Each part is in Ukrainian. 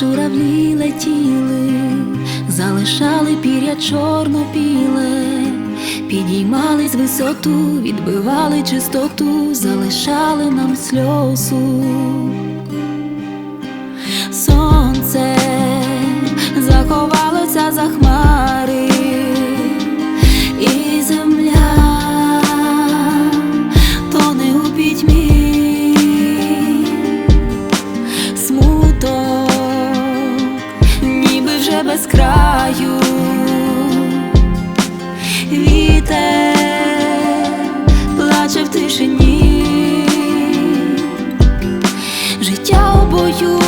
журавлі летіли, залишали пір'я чорно піле, підіймались висоту, відбивали чистоту, залишали нам сльозу. Сонце заховалося за хмарою без краю, вітер плаче в тишині. Життя у бою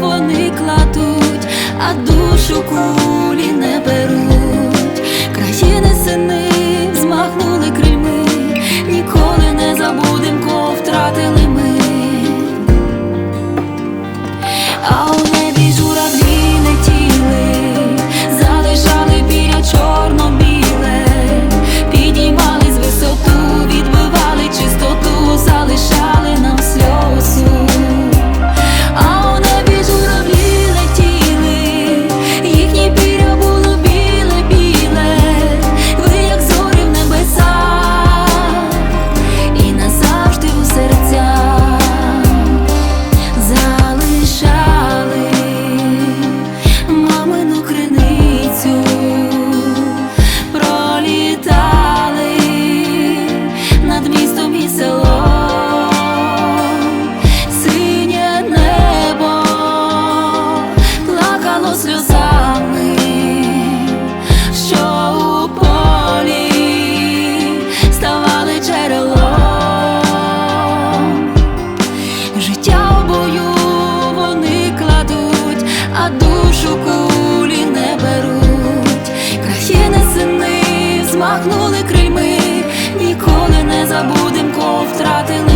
вони кладуть, а душу кулі не беруть. Країни сини змахнули крильми, ніколи не забудем, кого втратили ми. Душу кулі не беруть. Країни сини змахнули крильми, ніколи не забудем, кого втратили